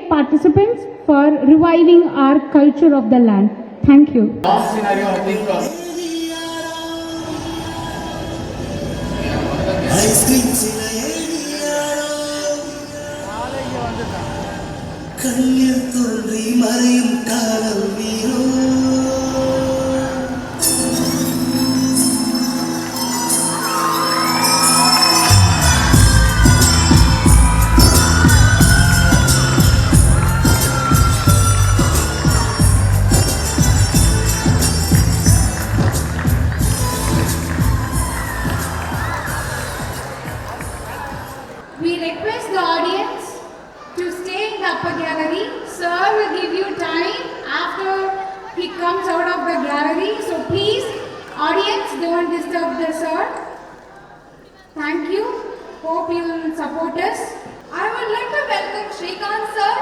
great participants for reviving our culture of the land. Thank you. Sir will give you time after he comes out of the gallery. So please, audience, don't disturb the sir. Thank you. Hope you will support us. I would like to welcome Shrikant sir.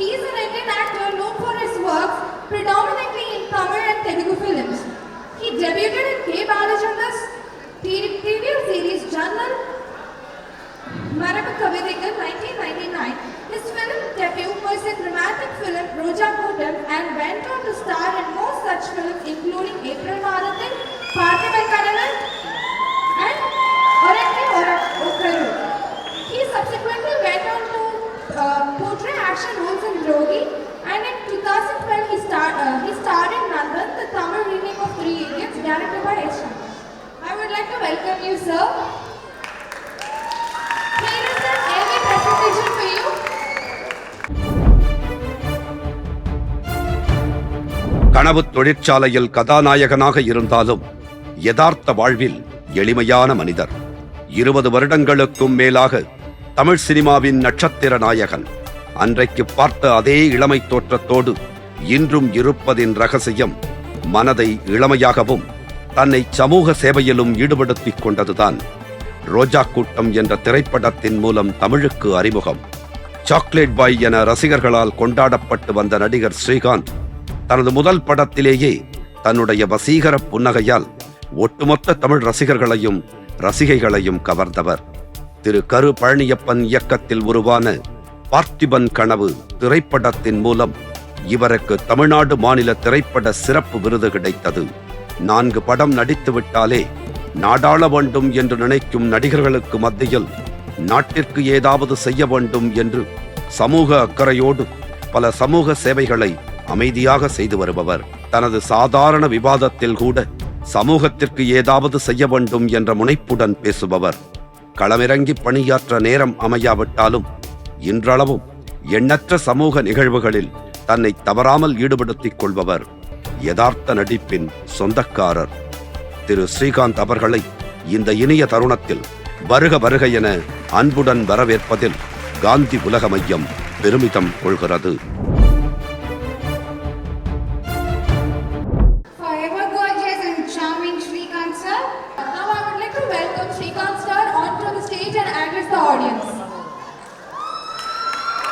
He is an Indian actor known for his works predominantly in Tamil and Telugu films. He debuted in K. Balachandra's TV series Jannal Marabu Kavidegal 1999. His film debut was in romantic film Roja Kutam and went on to star in more such films including April Marathon, Parthiban Kanalan and Orakli Okaru. He subsequently went on to uh, portray action roles in Drogi and in 2012 he, star, uh, he starred in Nandan, the Tamil remake of Three Idiots directed by S. Shankar. I would like to welcome you sir. கனவு தொழிற்சாலையில் கதாநாயகனாக இருந்தாலும் யதார்த்த வாழ்வில் எளிமையான மனிதர். இருபது வருடங்களுக்கும் மேலாக தமிழ் சினிமாவின் நட்சத்திர நாயகன். அன்றைக்கு பார்த்த அதே இளமை தோற்றத்தோடு இன்றும் இருப்பதின் ரகசியம் மனதை இளமையாகவும் தன்னை சமூக சேவையிலும் ஈடுபடுத்திக் கொண்டதுதான். ரோஜா கூட்டம் என்ற திரைப்படத்தின் மூலம் தமிழுக்கு அறிமுகம். சாக்லேட் பாய் என ரசிகர்களால் கொண்டாடப்பட்டு வந்த நடிகர் ஸ்ரீகாந்த் தனது முதல் படத்திலேயே தன்னுடைய வசீகர புன்னகையால் ஒட்டுமொத்த தமிழ் ரசிகர்களையும் ரசிகைகளையும் கவர்ந்தவர். திரு கரு பழனியப்பன் இயக்கத்தில் உருவான பார்த்திபன் கனவு திரைப்படத்தின் மூலம் இவருக்கு தமிழ்நாடு மாநில திரைப்பட சிறப்பு விருது கிடைத்தது. நான்கு படம் நடித்துவிட்டாலே நாடாள வேண்டும் என்று நினைக்கும் நடிகர்களுக்கு மத்தியில் நாட்டிற்கு ஏதாவது செய்ய வேண்டும் என்று சமூக அக்கறையோடு பல சமூக சேவைகளை அமைதியாக செய்து வருபவர் தனது சாதாரண விவாதத்தில் கூட சமூகத்திற்கு ஏதாவது செய்ய வேண்டும் என்ற முனைப்புடன் பேசுபவர். களமிறங்கி பணியாற்ற நேரம் அமையாவிட்டாலும் இன்றளவும் எண்ணற்ற சமூக நிகழ்வுகளில் தன்னை தவறாமல் ஈடுபடுத்திக் கொள்பவர் யதார்த்த நடிப்பின் சொந்தக்காரர். திரு ஸ்ரீகாந்த் அவர்களை இந்த இனிய தருணத்தில் வருக வருக என அன்புடன் வரவேற்பதில் காந்தி உலக மையம் பெருமிதம் கொள்கிறது. Welcome Shrikant sir onto the stage and address the audience.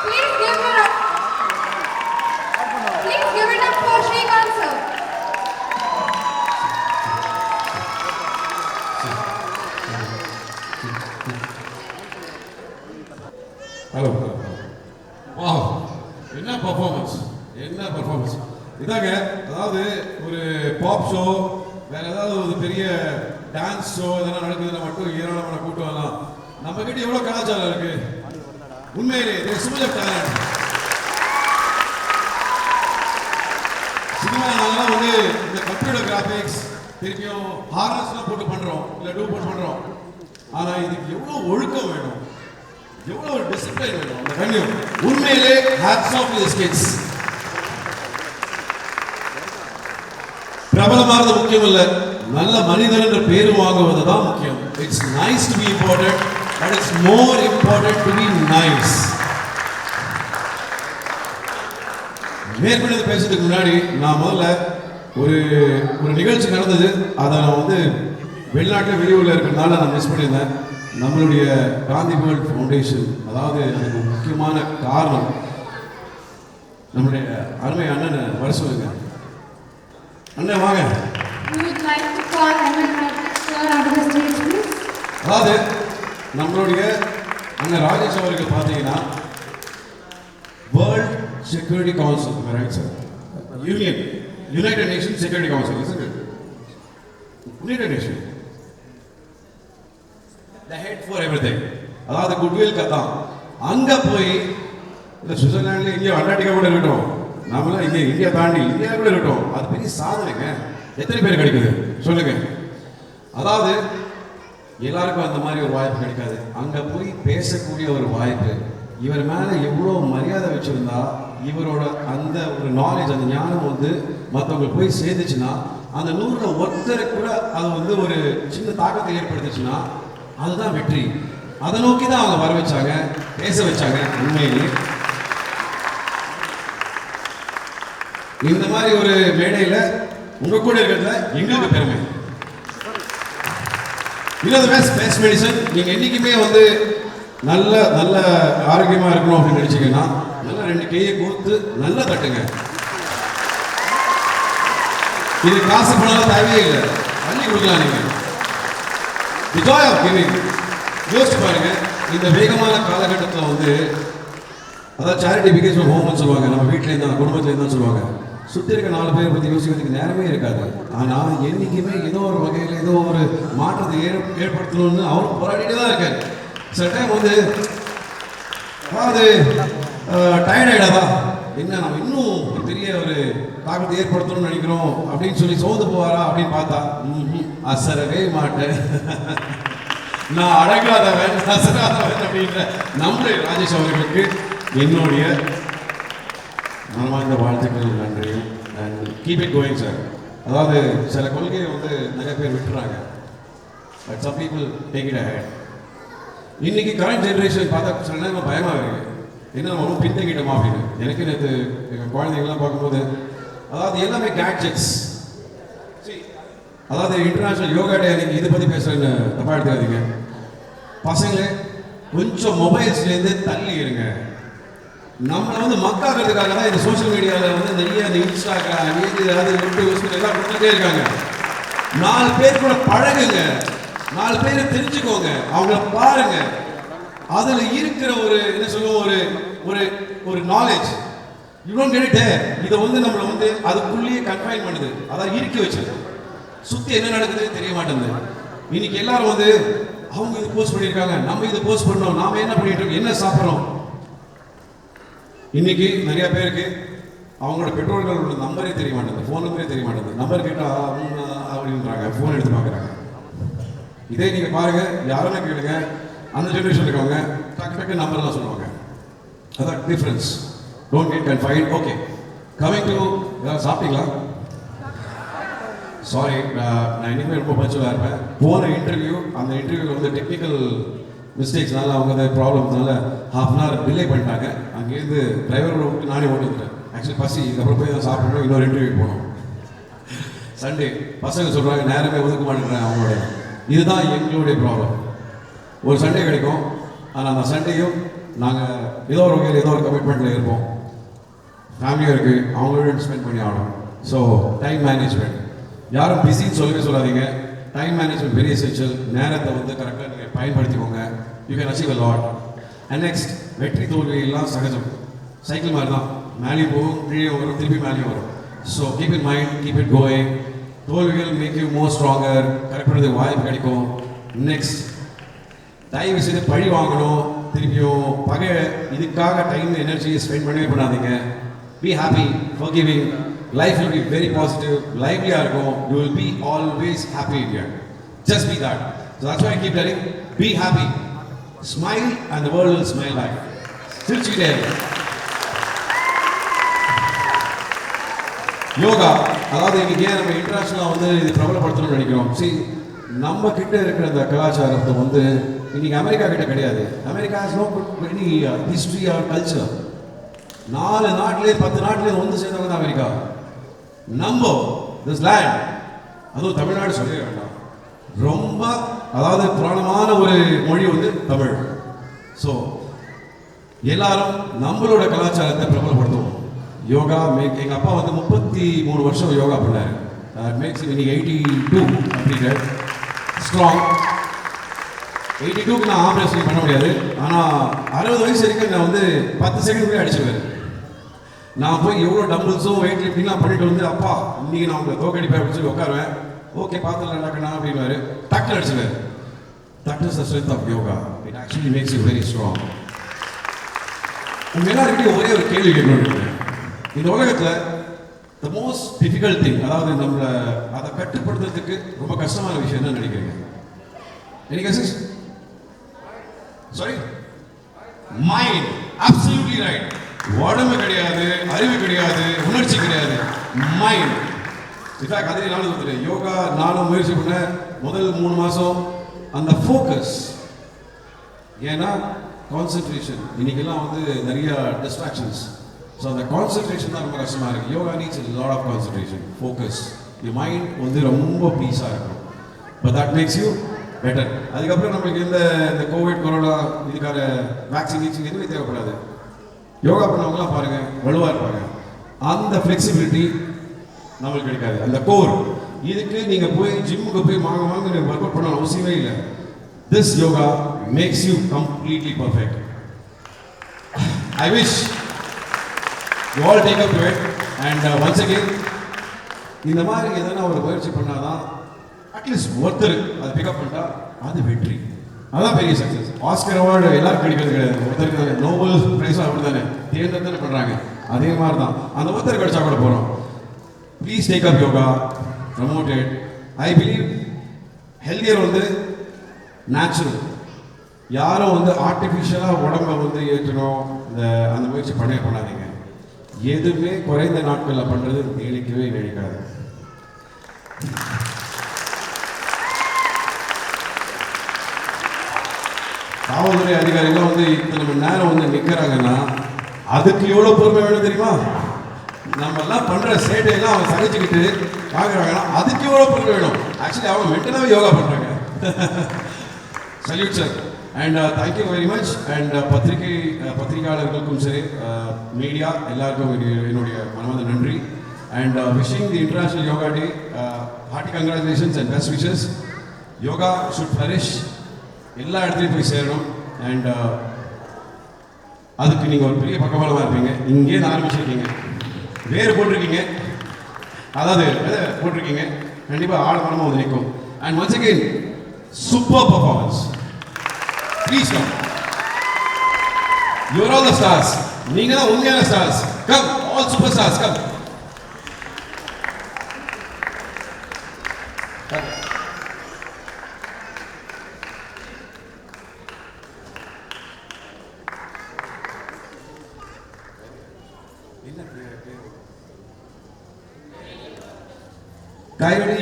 Please give it up. Please give it up for Shrikant sir. Hello வா என்ன பர்ஃபார்மன்ஸ் என்ன பர்ஃபார்மன்ஸ் இதாங்க அதாவது ஒரு பாப் ஷோ வேற ஏதாவது ஒரு பெரிய டான்ஸ் ஷோ இதெல்லாம் நடக்குதுன்னா மட்டும் ஏராளமான கூட்டம் எல்லாம் நம்ம கிட்ட எவ்வளவு கலாச்சாரம் இருக்கு? உண்மையிலே இது டேலண்ட் சினிமா வந்து இந்த கம்ப்யூட்டர் கிராபிக்ஸ் திருப்பியும் ஹாரர்ஸ்லாம் போட்டு பண்றோம் இல்ல டூ போட்டு பண்றோம். ஆனா இதுக்கு எவ்வளவு ஒழுக்கம் வேணும்? எவ்வளவு ஒரு டிசிப்ளின் வேணும்? அந்த கண்ணியம் உண்மையிலே ஹேட்ஸ் ஆஃப் தி ஸ்கிட்ஸ் பிரபலமானது முக்கியம் இல்லை நல்ல மனிதன் என்ற பேர் வாங்குவது தான் முக்கியம். It's nice to be important but it's more important to be nice மேற்கொண்டு பேசுறதுக்கு முன்னாடி நான் முதல்ல ஒரு ஒரு நிகழ்ச்சி நடந்தது. அதை நான் வந்து வெளிநாட்டில் வெளியூரில் இருக்கிறதுனால நான் மிஸ் பண்ணியிருந்தேன். நம்மளுடைய காந்தி வேர்ல்ட் ஃபவுண்டேஷன் அதாவது அதுக்கு முக்கியமான காரணம் நம்முடைய அருமை அண்ணனை வர சொல்லுங்க. அண்ணன் வாங்க. அதாவது நம்மளுடைய அந்த ராஜேஷ் அவர்கள் பார்த்தீங்கன்னா world security council right sir union united nation security council united nation the head for every அதாவது குட்வில் கதான் அங்கே போய் இந்த சுவிட்சர்லாண்டில் இங்கே அண்டார்டிகா கூட இருக்கட்டும். நம்மளாம் இங்கே இந்தியா தாண்டி இந்தியா கூட இருக்கட்டும். அது பெரிய சாதனைங்க. எத்தனை பேர் கிடைக்குது? சொல்லுங்க. அதாவது எல்லாருக்கும் அந்த மாதிரி ஒரு வாய்ப்பு கிடைக்காது. அங்கே போய் பேசக்கூடிய ஒரு வாய்ப்பு இவர் மேலே எவ்வளோ மரியாதை வச்சுருந்தா இவரோட அந்த ஒரு நாலேஜ் அந்த ஞானம் வந்து மற்றவங்களுக்கு போய் சேர்ந்துச்சுன்னா அந்த நூறில் ஒருத்தருக்கு கூட அது வந்து ஒரு சின்ன தாக்கத்தை ஏற்படுத்துச்சுன்னா அதுதான் வெற்றி. அதை நோக்கி தான் அவங்க வர வச்சாங்க பேச வச்சாங்க உண்மையிலே. இந்த மாதிரி ஒரு மேடையில் உங்க கூட இருக்கிறதுல எங்களுக்கு பெருமை. இன்னொரு பெஸ்ட் மெடிசன் நீங்க என்னைக்குமே வந்து நல்ல நல்ல ஆரோக்கியமா இருக்கணும் அப்படின்னு நினைச்சீங்கன்னா நல்லா ரெண்டு கையை கொடுத்து நல்லா தட்டுங்க. இது காசு பணம் தேவையே இல்லை. அள்ளி கொடுக்கலாம் நீங்க. தி ஜாய் ஆஃப் கிவிங் யோசிச்சு பாருங்க இந்த வேகமான காலகட்டத்தில் வந்து அதாவது சேரிட்டி பிகேஸ் ஹோம்னு சொல்லுவாங்க. நம்ம வீட்டில் இருந்தா குடும்பத்துல இருந்தா சொல்லுவாங்க. சுற்றி இருக்க நாலு பேரை பற்றி யோசிக்கிறதுக்கு நேரமே இருக்காது. ஆனால் என்றைக்குமே ஏதோ ஒரு வகையில் ஏதோ ஒரு மாற்றத்தை ஏ ஏற்படுத்தணும்னு அவரும் போராடிட்டே தான் இருக்காரு. சில டைம் வந்து அதாவது டயர்டாயிடாதா என்ன நம்ம இன்னும் பெரிய ஒரு தாக்கத்தை ஏற்படுத்தணும்னு நினைக்கிறோம் அப்படின்னு சொல்லி சோர்ந்து போவாரா அப்படின்னு பார்த்தா அசரவே மாட்டேன். நான் அடங்காதவன் அசராதவன் அப்படின்ற நம்முடைய ராஜேஷ் அவர்களுக்கு என்னுடைய மனமார்ந்த வாழ்த்துக்கள் நன்றி. And keep it going sir அதாவது சில கொள்கையை வந்து நிறைய பேர் விட்டுறாங்க. But some people take it ahead இன்னைக்கு கரண்ட் ஜென்ரேஷன் பார்த்தா சில நேரம் பயமாக இருக்குது என்ன நம்ம ரொம்ப பின்தங்கிட்டோமா அப்படின்னு. எனக்கு நேற்று எங்கள் குழந்தைங்களாம் பார்க்கும்போது அதாவது எல்லாமே கேட்ஜெட்ஸ் அதாவது இன்டர்நேஷ்னல் யோகா டே அன்னைக்கு இதை பற்றி பேசுகிறேன்னு தப்பா எடுத்துக்காதீங்க. பசங்களே கொஞ்சம் மொபைல்ஸ்லேருந்து தள்ளி இருங்க. நம்மளை வந்து மக்காக்கிறதுக்காக தான் இந்த சோஷியல் மீடியாவில் வந்து நிறைய இந்த இன்ஸ்டாகிராம் இது அது யூடியூப் எல்லாம் கொடுத்துட்டே இருக்காங்க. நாலு பேர் கூட பழகுங்க. நாலு பேரை தெரிஞ்சுக்கோங்க. அவங்கள பாருங்க. அதுல இருக்கிற ஒரு என்ன சொல்லுவோம் ஒரு ஒரு ஒரு நாலேஜ் இவ்வளோ கேட்டு இதை வந்து நம்மளை வந்து அதுக்குள்ளேயே கன்ஃபைன் பண்ணுது. அதான் இறுக்கி வச்சது. சுத்தி என்ன நடக்குதுன்னு தெரிய மாட்டேங்குது. இன்னைக்கு எல்லாரும் வந்து அவங்க இது போஸ்ட் பண்ணியிருக்காங்க. நம்ம இது போஸ்ட் பண்ணோம். நாம என்ன பண்ணிட்டு இருக்கோம்? என்ன சாப்பிட்றோம்? இன்னைக்கு நிறைய பேருக்கு அவங்களோட பெற்றோர்களோட நம்பரே தெரிய மாட்டேங்குது ஃபோன் நம்பரே தெரிய மாட்டேங்குது. நம்பர் கேட்டால் அவங்க அப்படின்றாங்க. ஃபோன் எடுத்து பார்க்குறாங்க இதே நீங்கள் பாருங்க யாருமே கேளுங்க. அந்த ஜென்ரேஷன் இருக்கவங்க டக்கு டக்கு நம்பர்லாம் சொல்லுவாங்க. அதான் difference don't get confine okay coming to ஏதாவது சாப்பிட்டீங்களா? சாரி நான் இனிமேல் ரொம்ப பச்சுவாக இருப்பேன். போன இன்டர்வியூ அந்த இன்டர்வியூவில் வந்து டெக்னிக்கல் மிஸ்டேக்ஸ்னால அவங்க அந்த ப்ராப்ளம்ஸ்னால ஹாஃப் அன் ஹவர் டிலே பண்ணிட்டாங்க. அங்கேருந்து டிரைவர் விட்டு நானே ஓட்டி ஆக்சுவலி பசி இதுக்கப்புறம் போய் தான் சாப்பிடணும் இன்னொரு இன்டர்வியூ போகணும். சண்டே பசங்க சொல்கிறாங்க நேரமே ஒதுக்க மாட்டேங்கிறேன் அவங்களோட. இதுதான் எங்களுடைய ப்ராப்ளம் ஒரு சண்டே கிடைக்கும். ஆனால் அந்த சண்டேயும் நாங்கள் ஏதோ ஒரு வகையில் ஏதோ ஒரு கமிட்மெண்ட்டில் இருப்போம். ஃபேமிலியும் இருக்குது அவங்களோட ஸ்பெண்ட் பண்ணி ஆகணும். ஸோ டைம் மேனேஜ்மெண்ட் யாரும் பிஸின்னு சொல்லவே சொல்லாதீங்க. டைம் மேனேஜ்மெண்ட் பெரிய எசென்ஷியல் நேரத்தை வந்து கரெக்டாக நீங்கள் பயன்படுத்திக்கோங்க. You can achieve a lot and next வெற்றி தோல்வி எல்லாம் சகஜம். சைக்கிள் மாதிரி தான். மேலே போகும் கீழே வரும் திருப்பி மேலே வரும். So keep in mind keep it going தோல்விகள் make you more stronger correct பண்ணுறதுக்கு வாய்ப்பு கிடைக்கும். நெக்ஸ்ட் தயவு செய்து பழி வாங்கணும். திருப்பியும் பகை இதுக்காக டைம் எனர்ஜி ஸ்பெண்ட் பண்ணவே பண்ணாதீங்க be happy for giving life will be very positive லைவ்லியாக இருக்கும் you will be always happy India just be that so that's why keep telling be happy smile and world will smile back சிரிச்சுக்கிட்டே இருங்க யோகா அதாவது இன்னைக்கு ஏன் நம்ம இன்டர்நேஷனலாக வந்து இது பிரபலப்படுத்தணும்னு நினைக்கிறோம் see நம்ம கிட்ட இருக்கிற இந்த கலாச்சாரத்தை வந்து இன்னைக்கு அமெரிக்கா கிட்ட கிடையாது America has no any history or culture நாலு நாட்டிலே பத்து நாட்டிலே வந்து சேர்ந்தவங்க தான் அமெரிக்கா நம்ம திஸ் லேண்ட் அதுவும் தமிழ்நாடு சொல்லவே வேண்டாம் ரொம்ப அதாவது புராணமான ஒரு மொழி வந்து தமிழ். ஸோ எல்லாரும் நம்மளோட கலாச்சாரத்தை பிரபலப்படுத்துவோம். யோகா மேக் எங்கள் அப்பா வந்து முப்பத்தி மூணு வருஷம் யோகா பண்ணார். மேக்ஸ் இன்னைக்கு எயிட்டி டூ அப்படிங்கிற ஸ்ட்ராங் எயிட்டி டூக்கு நான் ஆப்ரேஷன் பண்ண முடியாது. ஆனால் அறுபது வயசு வரைக்கும் நான் வந்து பத்து செகண்ட் போய் அடிச்சிருவேன் நான் போய் எவ்வளோ டம்பிள்ஸும் வெயிட் லிஃப்டிங்லாம் பண்ணிட்டு வந்து அப்பா இன்னைக்கு நான் உங்களை தோக்கடிப்பேன் அப்படின்னு சொல்லி உட்காருவேன். ஓகே பார்த்துலாம் டக்குனா அப்படின்னாரு டக்குன்னு அடிச்சுவாரு that is the strength of yoga it actually makes you very strong உங்க எல்லாருக்கிட்டையும் ஒரே ஒரு கேள்வி கேட்கணும் இந்த உலகத்தில் த மோஸ்ட் டிஃபிகல்ட் திங் அதாவது நம்மள அதை கட்டுப்படுத்துறதுக்கு ரொம்ப கஷ்டமான விஷயம் என்ன நினைக்கிறீங்க? Any guesses sorry mind absolutely right உடம்பு கிடையாது அறிவு கிடையாது உணர்ச்சி கிடையாது. மைண்ட் இன்ஃபேக்ட் அதே நானும் சொல்றேன் யோகா நானும் முயற்சி பண்ணேன் முதல் மூணு மாதம் அந்த ஃபோக்கஸ் ஏன்னா கான்சென்ட்ரேஷன் இன்னைக்கெல்லாம் வந்து நிறைய டிஸ்ட்ராக்ஷன்ஸ் ஸோ அந்த கான்சென்ட்ரேஷன் தான் ரொம்ப கஷ்டமாக இருக்குது yoga needs lot of concentration focus N mind வந்து ரொம்ப பீஸாக இருக்கும். But that makes you better அதுக்கப்புறம் நம்மளுக்கு எந்த இந்த கோவிட் கொரோனா இதுக்கான வேக்சின் கீச்சிங் எதுவுமே தேவைப்படாது. யோகா பண்ணவங்களாம் பாருங்கள் வலுவாக இருப்பாங்க. அந்த ஃப்ளெக்சிபிலிட்டி நம்மளுக்கு கிடைக்காது. அந்த கோர் இதுக்கு நீங்க போய் ஜிம்முக்கு போய் வாங்க வாங்க நீங்க ஒர்க் அவுட் பண்ண அவசியமே இல்லை. This yoga makes you completely perfect I wish you all take up it and once again இந்த மாதிரி எதனா ஒரு முயற்சி பண்ணாதான் அட்லீஸ்ட் ஒருத்தர் அதை பிக்கப் பண்ணிட்டா அது வெற்றி. அதான் பெரிய சக்சஸ் ஆஸ்கர் அவார்டு எல்லாருக்கும் கிடைக்கிறது கிடையாது. ஒருத்தருக்கு நோபல் பிரைஸும் அப்படி தானே தேர்ந்தெடுத்து பண்ணுறாங்க அதே மாதிரி தான் அந்த ஒருத்தர் கிடைச்சா கூட போகிறோம் please take up yoga promoted I believe healthier வந்து நேச்சுரல் யாரும் வந்து ஆர்டிஃபிஷியலாக உடம்ப வந்து ஏற்றணும். இந்த அந்த முயற்சி பண்ணவே பண்ணாதீங்க. எதுவுமே குறைந்த நாட்களில் பண்ணுறது நினைக்கவே நினைக்காது. காவல்துறை அதிகாரிகள் வந்து இத்தனை மணி நேரம் வந்து நிற்கிறாங்கன்னா அதுக்கு எவ்வளோ பொறுமை வேணும் தெரியுமா? நம்ம எல்லாம் பண்ற சேட்டையெல்லாம் அவங்க சகிச்சுக்கிட்டு பார்க்குறாங்கன்னா அதுக்கு எவ்வளோ பொருள் வேணும். ஆக்சுவலி அவங்க மென்டலாகவே யோகா பண்ணுறாங்க salute sir and thank you very much and பத்திரிகை uh, பத்திரிகையாளர்களுக்கும் சரி uh, மீடியா எல்லாருக்கும் என்னுடைய- என்னுடைய மனமார்ந்த நன்றி. And wishing the international yoga day hearty congratulations and best wishes yoga should flourish எல்லா இடத்துலையும் போய் சேரணும். அண்ட் uh, அதுக்கு நீங்கள் ஒரு பெரிய பக்கபலமாக இருப்பீங்க. இங்கே தான் ஆரம்பிச்சிருக்கீங்க. வேறு போட்டிருக்கீங்க. அதாவது போட்டிருக்கீங்க. கண்டிப்பாக ஆழமரமாக வந்து நிற்கும். And once again super performance please come your all the stars நீங்க தான் உண்மையான stars come all super stars come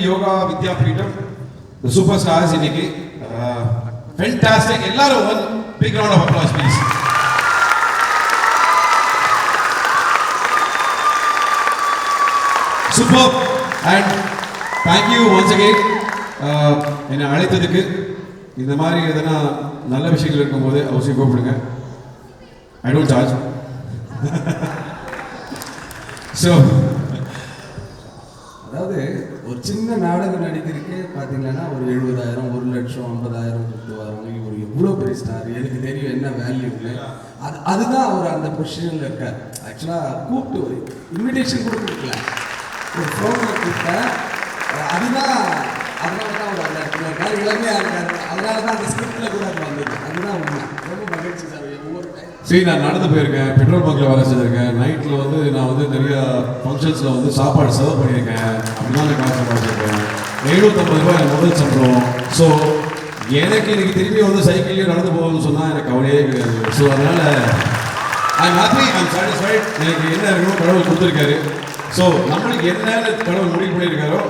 yoga Vidyapeedam super stars இன்னைக்கு ஃபென்டாஸ்டிக் எல்லாரும் one big round of applause please super and thank you once again என்னை அழைத்ததுக்கு இந்த மாதிரி எதனா நல்ல விஷயங்கள் இருக்கும்போது அவசியம் கூப்பிடுங்க. ஐ டோன்ட் சார்ஜ் ஸோ சின்ன நாடகம் நடிக்கிறதுக்கு பார்த்தீங்கன்னா ஒரு எழுபதாயிரம் ஒரு லட்சம் ஐம்பதாயிரம் கொடுத்து வராங்க. இவர் எவ்வளோ பெரிய ஸ்டார் எனக்கு தெரியும் என்ன வேல்யூன்னு அது அதுதான் அவர் அந்த பொசிஷனில் இருக்கார். ஆக்சுவலாக கூப்பிட்டு ஒரு இன்விடேஷன் கூட கொடுக்கல ஒரு ப்ரோக்ராம் கூப்பிட்டா அதுதான் அதனால தான் அவர் அந்த இடத்துல இருக்கார். இளமையாக இருக்கார். அதனால தான் அந்த ஸ்கிரிப்டில் கூட அது வந்தது. அதுதான் உண்மை. ரொம்ப மகிழ்ச்சி சரி நான் நடந்து போயிருக்கேன். பெட்ரோல் பங்க்ல வேலை செஞ்சிருக்கேன். நைட்டில் வந்து நான் வந்து நிறைய ஃபங்க்ஷன்ஸில் வந்து சாப்பாடு சர்வ் பண்ணியிருக்கேன். அப்படிலாம் காசு சம்பாதிச்சிருக்கேன் எழுநூத்தம்பது ரூபாய் எனக்கு முதல் சம்பளம். ஸோ எனக்கு இன்னைக்கு திரும்பி வந்து சைக்கிள்லேயே நடந்து போகணும்னு சொன்னால் எனக்கு கவலையே கிடையாது. ஸோ அதனால் ஐம் ஹாப்பி ஐம் சாட்டிஸ்ஃபைட் எனக்கு என்ன இருக்கணும் கடவுள் கொடுத்துருக்காரு. ஸோ நம்மளுக்கு என்னன்னு கடவுள் முடிவு பண்ணியிருக்காரோ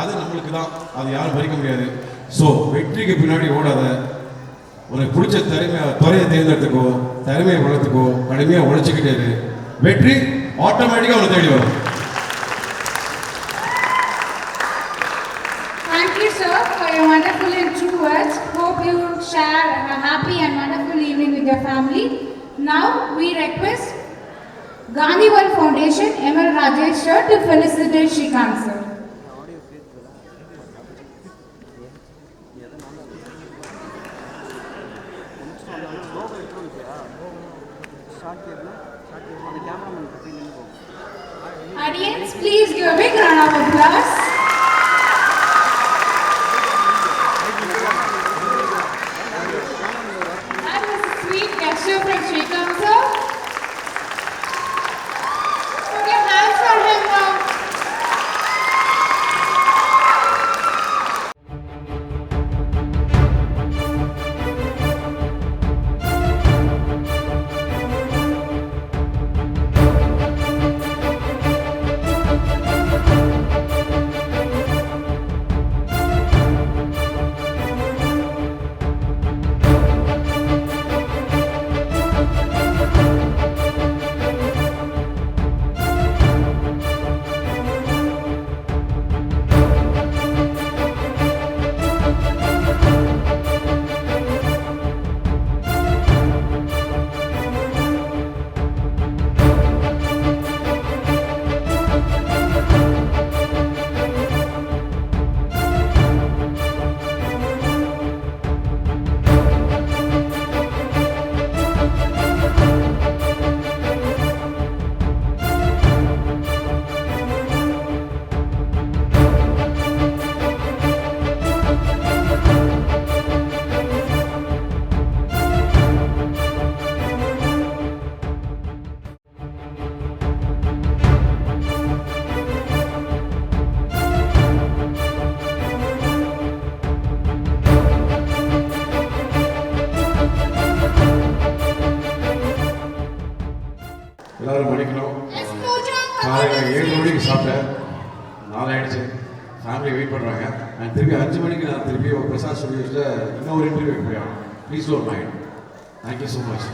அது நம்மளுக்கு தான். அது யாரும் பறிக்க முடியாது. ஸோ வெற்றிக்கு பின்னாடி ஓடாத உனக்கு பிடிச்ச திறமை துறையை தேர்ந்தெடுத்துக்கோ திறமையை வளர்த்துக்கோ கடுமையாக உழைச்சிக்கிட்டே இரு வெற்றி ஆட்டோமேட்டிக்காக உன்னை தேடி வரும் wonderful and true words. Hope you share a happy and wonderful evening with your family. Now, we request Gandhi World Foundation, ML Rajesh sir, to felicitate Shrikant sir. On. காலையில் ஏழு மணிக்கு சாப்பிட்டேன். நாலு ஆயிடுச்சு ஃபேமிலி வெயிட் பண்ணுறாங்க நான் திருப்பி அஞ்சு மணிக்கு நான் திருப்பி பிரசாத் ஸ்டுடியோஸில் இன்னொரு இன்டர்வியூ போய் please don't mind thank you so much